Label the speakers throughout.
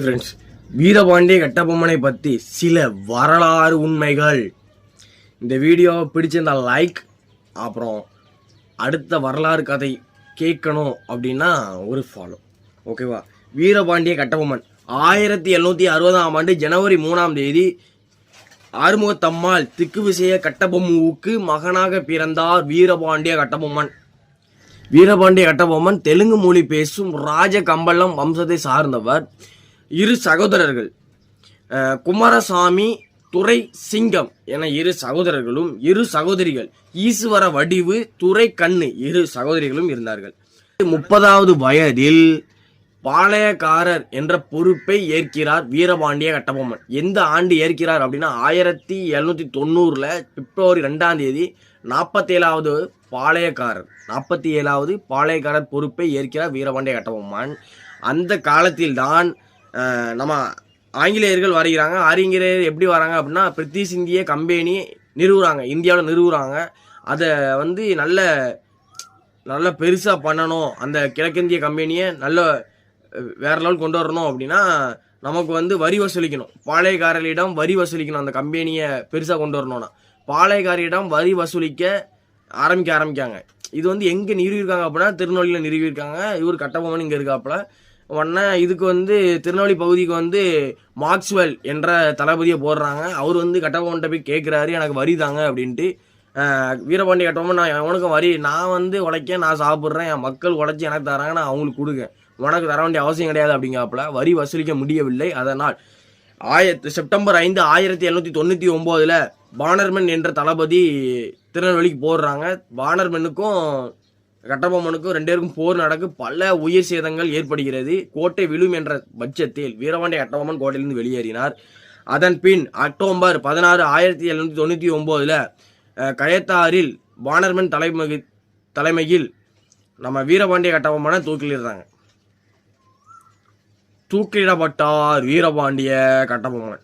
Speaker 1: Friends Veerapandiya கட்டபொம்மனை பற்றி சில வரலாறு உண்மைகள். இந்த வீடியோ பிடிச்சிருந்தா லைக் அப்புறம் அடுத்த வரலாறு கதை கேட்கணும் அப்படின்னா ஒரு ஃபாலோ ஓகேவா வீரபாண்டிய கட்டபொம்மன் ஆயிரத்தி எழுநூற்றி அறுபதாம் ஆண்டு ஜனவரி மூணாம் தேதி ஆறுமுகத்தம்மாள் திக்கு விசய கட்டபொம்முவுக்கு மகனாக பிறந்தார் வீரபாண்டிய கட்டபொம்மன். வீரபாண்டிய கட்டபொம்மன் தெலுங்கு மொழி பேசும் ராஜ கம்பளம் வம்சத்தை சார்ந்தவர். இரு சகோதரர்கள். குமாரசாமி துறை சிங்கம் என இரு சகோதரர்களும் இரு சகோதரிகள். ஈஸ்வர வடிவு துறை கண்ணு இரு சகோதரிகளும் இருந்தார்கள். முப்பதாவது வயதில் பாளையக்காரர் என்ற பொறுப்பை ஏற்கிறார் வீரபாண்டிய கட்டபொம்மன். எந்த ஆண்டு ஏற்கிறார் அப்படின்னா ஆயிரத்தி எழுநூத்தி தொண்ணூறுல பிப்ரவரி ரெண்டாம் தேதி நாற்பத்தேழாவது பாளையக்காரர் நாற்பத்தி ஏழாவது பாளையக்காரர் பொறுப்பை ஏற்கிறார் வீரபாண்டிய கட்டபொம்மன். அந்த காலத்தில் தான் நம்ம ஆங்கிலேயர்கள் வருகிறாங்க. ஆங்கிலேயர் எப்படி வராங்க அப்படின்னா பிரித்திஷ் இந்திய கம்பெனி நிறுவுறாங்க. இந்தியாவில் நிறுவுறாங்க. அதை வந்து நல்ல நல்ல பெருசாக பண்ணணும். அந்த கிழக்கிந்திய கம்பெனியை நல்ல வேறு வேற லெவல் கொண்டு வரணும் அப்படின்னா நமக்கு வந்து வரி வசூலிக்கணும். பாளையக்காரர்களிடம் வரி வசூலிக்கணும் அந்த கம்பெனியை பெருசாக கொண்டு வரணும்னா. பாளையக்காரரிடம் வரி வசூலிக்க ஆரம்பிக்க ஆரம்பிக்காங்க. இது வந்து எங்கே நிறுவியிருக்காங்க அப்படின்னா திருநெல்வேலியில் நிறுவியிருக்காங்க. இவர் கட்டபொம்மன் இங்கே இருக்காப்புல. உடனே இதுக்கு வந்து திருநெல்வேலி பகுதிக்கு வந்து மார்க்ஸ்வெல் என்ற தளபதியை போடுறாங்க. அவர் வந்து கட்டபொம்மன்ட்ட போய் கேட்குறாரு எனக்கு வரி தாங்க அப்படின்ட்டு. வீரபாண்டி கட்டபொம்மன் நான் உனக்கும் வரி நான் வந்து உழைக்க நான் சாப்பிட்றேன் என் மக்கள் உழைச்சி எனக்கு தராங்க நான் அவங்களுக்கு கொடுங்க உனக்கு தர வேண்டிய அவசியம் கிடையாது அப்படிங்காப்புல. வரி வசூலிக்க முடியவில்லை. அதனால் ஆயிரத்தி செப்டம்பர் ஐந்து ஆயிரத்தி எழுநூற்றி தொண்ணூற்றி ஒம்போதில் பானர்மன் என்ற தளபதி திருநெல்வேலிக்கு போடுறாங்க. பானர்மனுக்கும் கட்டபொம்மனுக்கும் ரெண்டு பேருக்கும் போர் நடக்கு. பல உயிர் சேதங்கள் ஏற்படுகிறது. கோட்டை விழும் என்ற பட்சத்தில் வீரபாண்டிய கட்டபொம்மன் கோட்டையிலிருந்து வெளியேறினார். அதன் பின் அக்டோபர் பதினாறு ஆயிரத்தி எழுநூற்றி தொண்ணூற்றி ஒம்போதில் கயத்தாரில் வானர்மன் தலைமை தலைமையில் நம்ம வீரபாண்டிய கட்டபொம்மனை தூக்கிலிடுறாங்க. தூக்கிலிடப்பட்டார் வீரபாண்டிய கட்டபொம்மன்.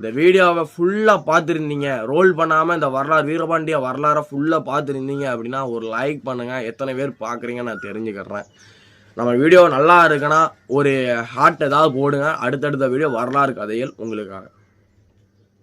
Speaker 1: இந்த வீடியோவை ஃபுல்லாக பார்த்துருந்தீங்க. ரோல் பண்ணாமல் இந்த வரலாறு வீரபாண்டிய வரலாறை ஃபுல்லாக பார்த்துருந்தீங்க அப்படின்னா ஒரு லைக் பண்ணுங்கள் எத்தனை பேர் பார்க்குறீங்கன்னு நான் தெரிஞ்சுக்கிறேன். நம்ம வீடியோ நல்லா இருக்குன்னா ஒரு ஹார்ட் ஏதாவது போடுங்க. அடுத்தடுத்த வீடியோ வரலாறு கதைகள் உங்களுக்காக.